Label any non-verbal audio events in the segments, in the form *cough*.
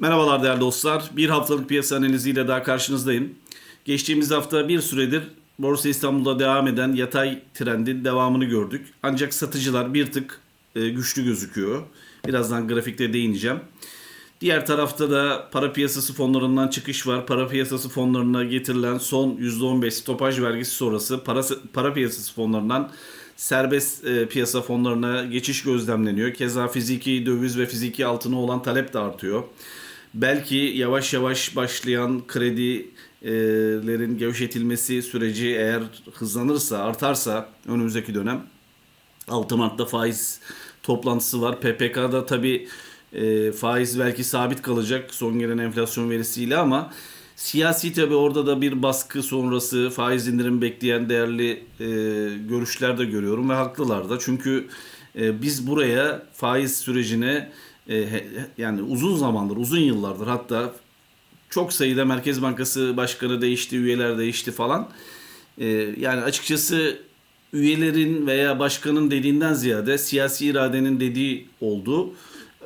Merhabalar değerli dostlar. Bir haftalık piyasa analiziyle daha karşınızdayım. Geçtiğimiz hafta bir süredir Borsa İstanbul'da devam eden yatay trendin devamını gördük. Ancak satıcılar bir tık e, güçlü gözüküyor. Birazdan grafikte değineceğim. Diğer tarafta da para piyasası fonlarından çıkış var. Para piyasası fonlarına getirilen son %15 stopaj vergisi sonrası para, para piyasası fonlarından serbest e, piyasa fonlarına geçiş gözlemleniyor. Keza fiziki döviz ve fiziki altına olan talep de artıyor. Belki yavaş yavaş başlayan kredilerin gevşetilmesi süreci eğer hızlanırsa, artarsa önümüzdeki dönem 6 Mart'ta faiz toplantısı var. PPK'da tabii e, faiz belki sabit kalacak son gelen enflasyon verisiyle ama siyasi tabi orada da bir baskı sonrası faiz indirim bekleyen değerli e, görüşler de görüyorum ve haklılar da. Çünkü e, biz buraya faiz sürecine yani uzun zamandır, uzun yıllardır hatta çok sayıda Merkez Bankası başkanı değişti, üyeler değişti falan. E, yani açıkçası üyelerin veya başkanın dediğinden ziyade siyasi iradenin dediği oldu.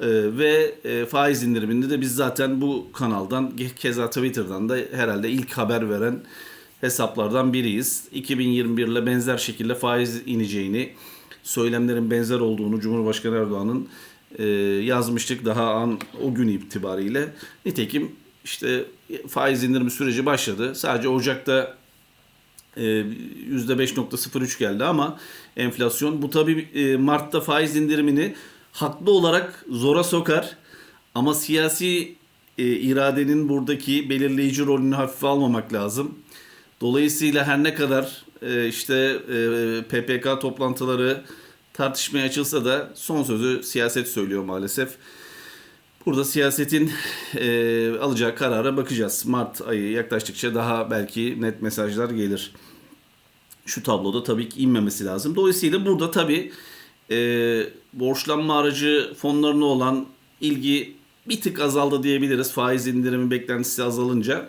Ee, ve e, faiz indiriminde de biz zaten bu kanaldan keza Twitter'dan da herhalde ilk haber veren hesaplardan biriyiz. 2021 ile benzer şekilde faiz ineceğini, söylemlerin benzer olduğunu Cumhurbaşkanı Erdoğan'ın e, yazmıştık daha an o gün itibariyle. Nitekim işte faiz indirimi süreci başladı. Sadece Ocak'ta e, %5.03 geldi ama enflasyon bu tabi Mart'ta faiz indirimini haklı olarak zora sokar ama siyasi e, iradenin buradaki belirleyici rolünü hafife almamak lazım. Dolayısıyla her ne kadar e, işte e, PPK toplantıları tartışmaya açılsa da son sözü siyaset söylüyor maalesef. Burada siyasetin e, alacağı karara bakacağız. Mart ayı yaklaştıkça daha belki net mesajlar gelir. Şu tabloda tabii ki inmemesi lazım. Dolayısıyla burada tabii e, borçlanma aracı fonlarına olan ilgi bir tık azaldı diyebiliriz. Faiz indirimi beklentisi azalınca.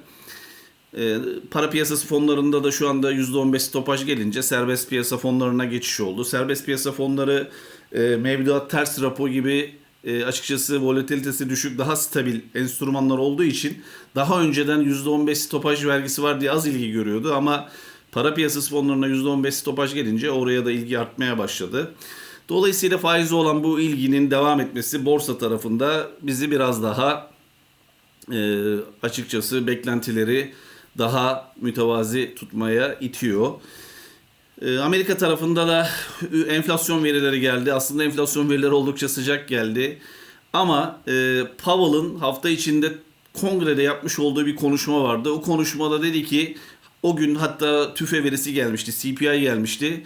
E, para piyasası fonlarında da şu anda %15 stopaj gelince serbest piyasa fonlarına geçiş oldu. Serbest piyasa fonları e, mevduat ters rapo gibi e, açıkçası volatilitesi düşük daha stabil enstrümanlar olduğu için daha önceden %15 stopaj vergisi var diye az ilgi görüyordu ama para piyasası fonlarına %15 stopaj gelince oraya da ilgi artmaya başladı. Dolayısıyla faizi olan bu ilginin devam etmesi borsa tarafında bizi biraz daha e, açıkçası beklentileri daha mütevazi tutmaya itiyor. E, Amerika tarafında da enflasyon verileri geldi. Aslında enflasyon verileri oldukça sıcak geldi. Ama e, Powell'ın hafta içinde kongrede yapmış olduğu bir konuşma vardı. O konuşmada dedi ki o gün hatta tüfe verisi gelmişti, CPI gelmişti.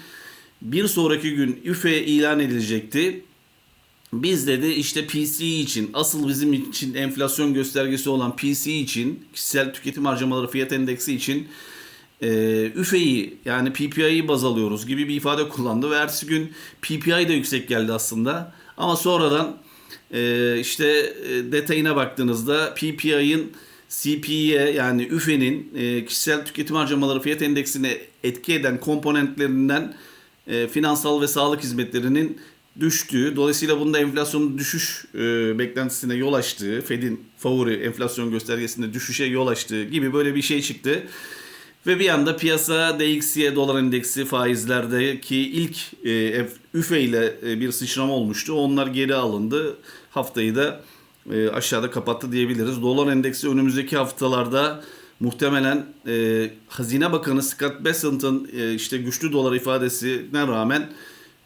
Bir sonraki gün üfe ilan edilecekti. Biz dedi işte PC için asıl bizim için enflasyon göstergesi olan PC için kişisel tüketim harcamaları fiyat endeksi için e, üfeyi yani PPI'yi baz alıyoruz gibi bir ifade kullandı. Ve ertesi gün PPI de yüksek geldi aslında. Ama sonradan e, işte e, detayına baktığınızda PPI'ın CP'ye yani üfenin e, kişisel tüketim harcamaları fiyat endeksine etki eden komponentlerinden e, finansal ve sağlık hizmetlerinin düştüğü, dolayısıyla bunda enflasyonun düşüş e, beklentisine yol açtığı, Fed'in favori enflasyon göstergesinde düşüşe yol açtığı gibi böyle bir şey çıktı. Ve bir anda piyasa DXY dolar endeksi faizlerdeki ilk e, üfe ile e, bir sıçrama olmuştu. Onlar geri alındı. Haftayı da e, aşağıda kapattı diyebiliriz. Dolar endeksi önümüzdeki haftalarda muhtemelen e, Hazine Bakanı Scott Bessent'ın e, işte güçlü dolar ifadesine rağmen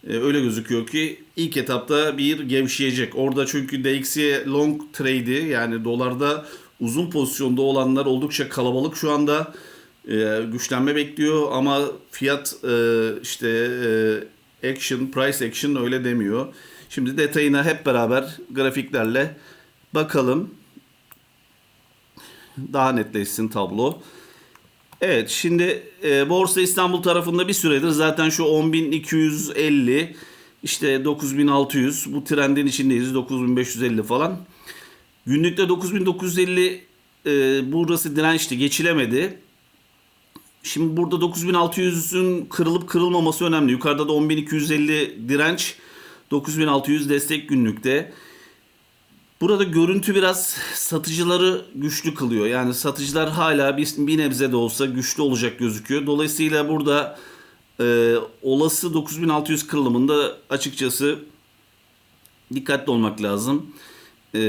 öyle gözüküyor ki ilk etapta bir gevşeyecek. Orada çünkü DXY long trade'i yani dolarda uzun pozisyonda olanlar oldukça kalabalık şu anda e, güçlenme bekliyor ama fiyat e, işte e, action price action öyle demiyor. Şimdi detayına hep beraber grafiklerle bakalım. Daha netleşsin tablo. Evet şimdi e, Borsa İstanbul tarafında bir süredir zaten şu 10.250 işte 9600 bu trendin içindeyiz 9550 falan. Günlükte 9950 e, burası dirençti geçilemedi. Şimdi burada 9600'ün kırılıp kırılmaması önemli. Yukarıda da 10250 direnç, 9600 destek günlükte. Burada görüntü biraz satıcıları güçlü kılıyor. Yani satıcılar hala bir, bir nebze de olsa güçlü olacak gözüküyor. Dolayısıyla burada e, olası 9600 kırılımında açıkçası dikkatli olmak lazım. E,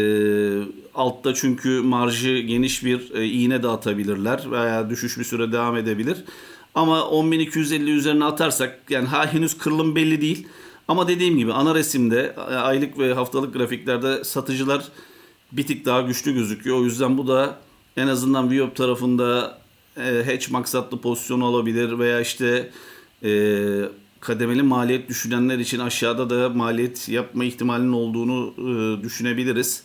altta çünkü marjı geniş bir e, iğne de atabilirler veya düşüş bir süre devam edebilir. Ama 10.250 üzerine atarsak yani ha, henüz kırılım belli değil. Ama dediğim gibi ana resimde aylık ve haftalık grafiklerde satıcılar bir tık daha güçlü gözüküyor. O yüzden bu da en azından Viop tarafında e, hedge maksatlı pozisyon olabilir veya işte e, kademeli maliyet düşünenler için aşağıda da maliyet yapma ihtimalinin olduğunu e, düşünebiliriz.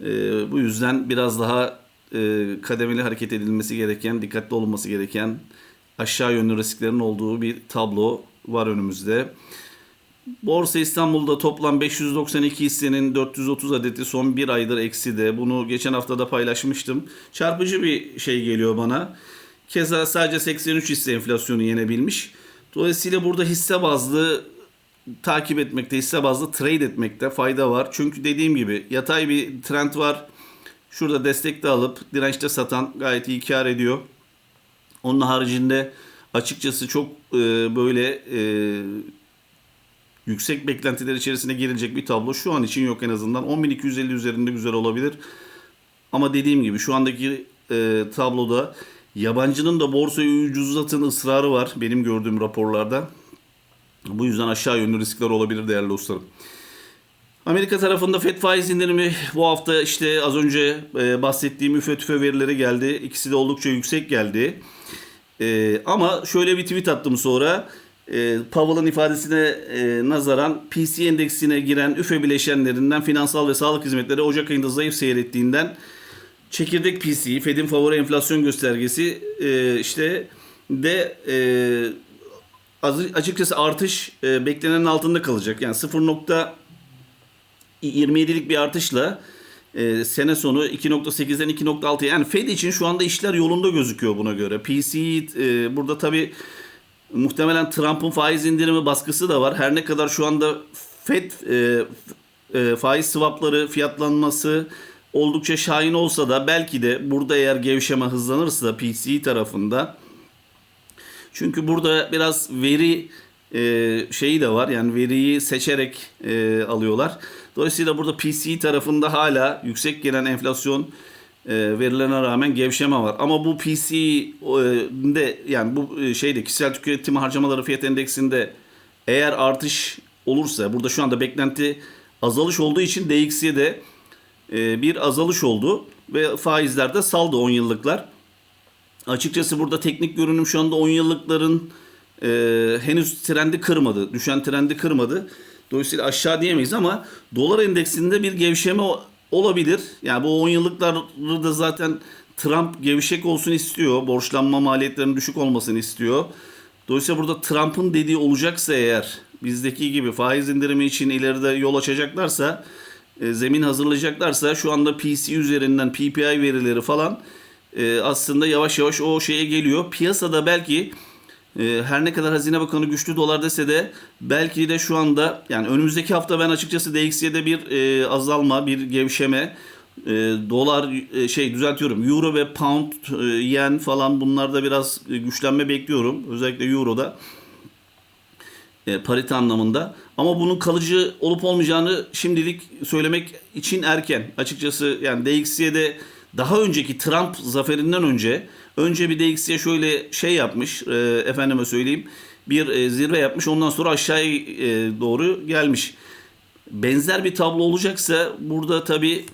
E, bu yüzden biraz daha e, kademeli hareket edilmesi gereken, dikkatli olunması gereken aşağı yönlü risklerin olduğu bir tablo var önümüzde. Borsa İstanbul'da toplam 592 hissenin 430 adeti son bir aydır eksi de. Bunu geçen hafta da paylaşmıştım. Çarpıcı bir şey geliyor bana. Keza sadece 83 hisse enflasyonu yenebilmiş. Dolayısıyla burada hisse bazlı takip etmekte, hisse bazlı trade etmekte fayda var. Çünkü dediğim gibi yatay bir trend var. Şurada destekte alıp dirençte satan gayet iyi kar ediyor. Onun haricinde açıkçası çok e, böyle e, yüksek beklentiler içerisine girilecek bir tablo şu an için yok en azından. 10.250 üzerinde güzel olabilir. Ama dediğim gibi şu andaki e, tabloda yabancının da borsayı ucuzlatın ısrarı var benim gördüğüm raporlarda. Bu yüzden aşağı yönlü riskler olabilir değerli dostlarım. Amerika tarafında FED faiz indirimi bu hafta işte az önce e, bahsettiğim üfe tüfe verileri geldi. İkisi de oldukça yüksek geldi. E, ama şöyle bir tweet attım sonra. E, Powell'ın ifadesine e, nazaran PC endeksine giren üfe bileşenlerinden finansal ve sağlık hizmetleri Ocak ayında zayıf seyrettiğinden çekirdek PCE, Fed'in favori enflasyon göstergesi e, işte de e, açıkçası artış e, beklenenin altında kalacak. Yani 0.27'lik bir artışla e, sene sonu 2.8'den 2.6 yani Fed için şu anda işler yolunda gözüküyor buna göre. PC e, burada tabi muhtemelen Trump'ın faiz indirimi baskısı da var. Her ne kadar şu anda Fed e, e, faiz swapları fiyatlanması oldukça şahin olsa da belki de burada eğer gevşeme hızlanırsa PC tarafında çünkü burada biraz veri e, şeyi de var. Yani veriyi seçerek e, alıyorlar. Dolayısıyla burada PC tarafında hala yüksek gelen enflasyon e, verilerine rağmen gevşeme var. Ama bu PC'de yani bu e, şeyde kişisel tüketim harcamaları fiyat endeksinde eğer artış olursa burada şu anda beklenti azalış olduğu için DXY'de e, bir azalış oldu ve faizler de saldı 10 yıllıklar. Açıkçası burada teknik görünüm şu anda 10 yıllıkların e, henüz trendi kırmadı. Düşen trendi kırmadı. Dolayısıyla aşağı diyemeyiz ama dolar endeksinde bir gevşeme olabilir. Yani bu 10 yıllıkları da zaten Trump gevşek olsun istiyor. Borçlanma maliyetlerinin düşük olmasını istiyor. Dolayısıyla burada Trump'ın dediği olacaksa eğer bizdeki gibi faiz indirimi için ileride yol açacaklarsa e, zemin hazırlayacaklarsa şu anda PC üzerinden PPI verileri falan e, aslında yavaş yavaş o şeye geliyor. Piyasada belki her ne kadar Hazine Bakanı güçlü dolar dese de belki de şu anda yani önümüzdeki hafta ben açıkçası DXY'de bir e, azalma, bir gevşeme e, dolar e, şey düzeltiyorum. Euro ve pound e, yen falan bunlarda biraz güçlenme bekliyorum. Özellikle euroda e, parite anlamında. Ama bunun kalıcı olup olmayacağını şimdilik söylemek için erken. Açıkçası yani DXY'de daha önceki Trump zaferinden önce önce bir DXY şöyle şey yapmış e, efendime söyleyeyim bir e, zirve yapmış ondan sonra aşağıya e, doğru gelmiş. Benzer bir tablo olacaksa burada tabi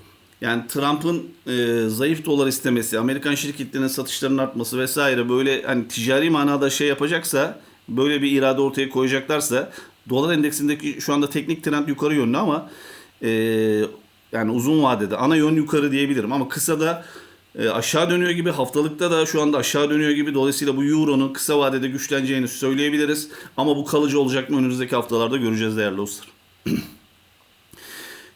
yani Trump'ın e, zayıf dolar istemesi, Amerikan şirketlerinin satışlarının artması vesaire böyle hani ticari manada şey yapacaksa böyle bir irade ortaya koyacaklarsa dolar endeksindeki şu anda teknik trend yukarı yönlü ama e, yani uzun vadede ana yön yukarı diyebilirim ama kısa da e, aşağı dönüyor gibi haftalıkta da şu anda aşağı dönüyor gibi dolayısıyla bu euronun kısa vadede güçleneceğini söyleyebiliriz ama bu kalıcı olacak mı önümüzdeki haftalarda göreceğiz değerli dostlar. *clears throat*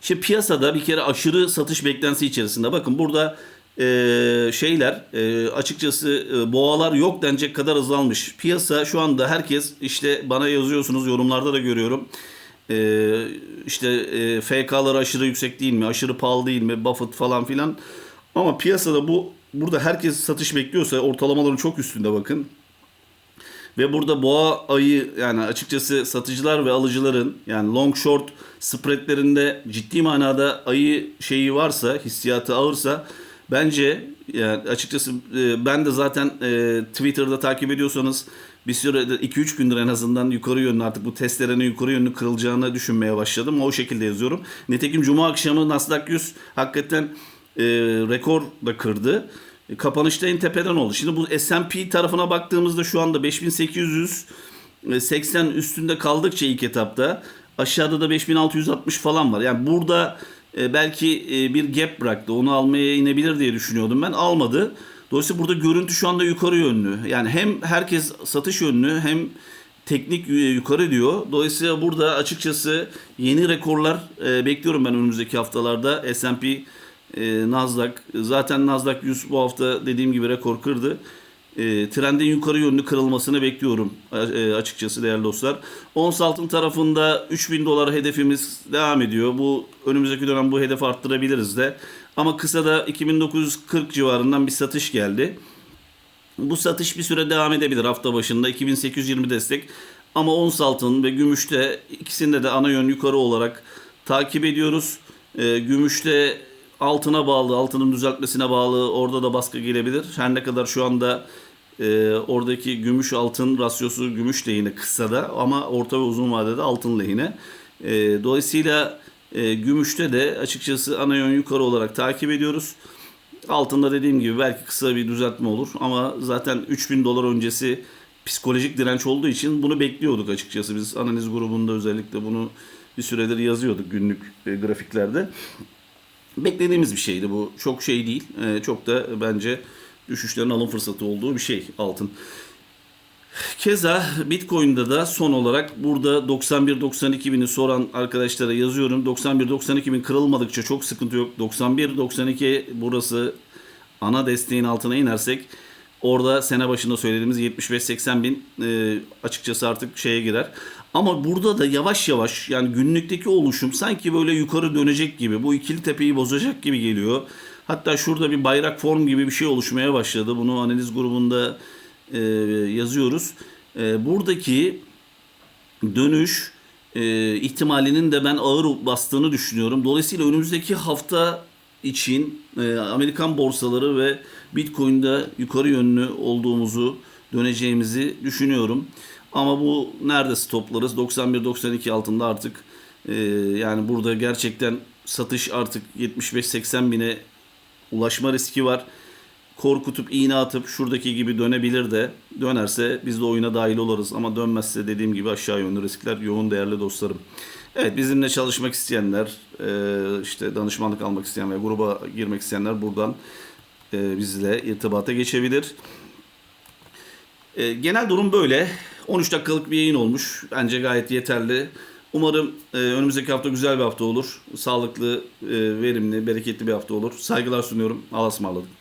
Şimdi piyasada bir kere aşırı satış beklentisi içerisinde bakın burada e, şeyler e, açıkçası e, boğalar yok denecek kadar hızlanmış. Piyasa şu anda herkes işte bana yazıyorsunuz yorumlarda da görüyorum. Ee, işte e, FK'ları aşırı yüksek değil mi? Aşırı pahalı değil mi? Buffett falan filan. Ama piyasada bu burada herkes satış bekliyorsa ortalamaların çok üstünde bakın. Ve burada boğa ayı yani açıkçası satıcılar ve alıcıların yani long short spreadlerinde ciddi manada ayı şeyi varsa, hissiyatı ağırsa bence yani açıkçası e, ben de zaten e, Twitter'da takip ediyorsanız bir süredir 2-3 gündür en azından yukarı yönlü artık bu testlerin yukarı yönlü kırılacağını düşünmeye başladım. O şekilde yazıyorum. Nitekim Cuma akşamı Nasdaq 100 hakikaten e, rekor da kırdı. E, Kapanışta en tepeden oldu. Şimdi bu S&P tarafına baktığımızda şu anda 5880 üstünde kaldıkça ilk etapta aşağıda da 5660 falan var. Yani burada e, belki e, bir gap bıraktı. Onu almaya inebilir diye düşünüyordum ben. Almadı. Dolayısıyla burada görüntü şu anda yukarı yönlü. Yani hem herkes satış yönlü hem teknik yukarı diyor. Dolayısıyla burada açıkçası yeni rekorlar e, bekliyorum ben önümüzdeki haftalarda. S&P, e, Nasdaq zaten Nasdaq 100 bu hafta dediğim gibi rekor kırdı. E, trendin yukarı yönlü kırılmasını bekliyorum e, açıkçası değerli dostlar. Ons altın tarafında 3000 dolar hedefimiz devam ediyor. Bu önümüzdeki dönem bu hedefi arttırabiliriz de. Ama kısa da 2940 civarından bir satış geldi. Bu satış bir süre devam edebilir hafta başında 2820 destek. Ama ons altın ve gümüşte ikisinde de ana yön yukarı olarak takip ediyoruz. Ee, gümüşte altına bağlı, altının düzeltmesine bağlı orada da baskı gelebilir. Her ne kadar şu anda e, oradaki gümüş altın rasyosu gümüş lehine kısa da ama orta ve uzun vadede altın lehine. E, dolayısıyla e, gümüşte de açıkçası ana yön yukarı olarak takip ediyoruz. Altında dediğim gibi belki kısa bir düzeltme olur ama zaten 3000 dolar öncesi psikolojik direnç olduğu için bunu bekliyorduk açıkçası. Biz analiz grubunda özellikle bunu bir süredir yazıyorduk günlük e, grafiklerde. Beklediğimiz bir şeydi bu. Çok şey değil. E, çok da bence düşüşlerin alım fırsatı olduğu bir şey altın. Keza Bitcoin'de da son olarak burada 91-92 bini soran arkadaşlara yazıyorum. 91-92 bin kırılmadıkça çok sıkıntı yok. 91-92 burası ana desteğin altına inersek orada sene başında söylediğimiz 75-80 bin e, açıkçası artık şeye girer. Ama burada da yavaş yavaş yani günlükteki oluşum sanki böyle yukarı dönecek gibi bu ikili tepeyi bozacak gibi geliyor. Hatta şurada bir bayrak form gibi bir şey oluşmaya başladı. Bunu analiz grubunda e, yazıyoruz. E, buradaki dönüş e, ihtimalinin de ben ağır bastığını düşünüyorum. Dolayısıyla önümüzdeki hafta için e, Amerikan borsaları ve Bitcoin'de yukarı yönlü olduğumuzu döneceğimizi düşünüyorum. Ama bu nerede stoplarız? 91-92 altında artık e, yani burada gerçekten satış artık 75-80 bine ulaşma riski var korkutup iğne atıp şuradaki gibi dönebilir de dönerse biz de oyuna dahil oluruz ama dönmezse dediğim gibi aşağı yönlü riskler yoğun değerli dostlarım. Evet bizimle çalışmak isteyenler e, işte danışmanlık almak isteyen ve gruba girmek isteyenler buradan e, bizle irtibata geçebilir. E, genel durum böyle. 13 dakikalık bir yayın olmuş. Bence gayet yeterli. Umarım e, önümüzdeki hafta güzel bir hafta olur. Sağlıklı, e, verimli, bereketli bir hafta olur. Saygılar sunuyorum. Allah'a ısmarladık.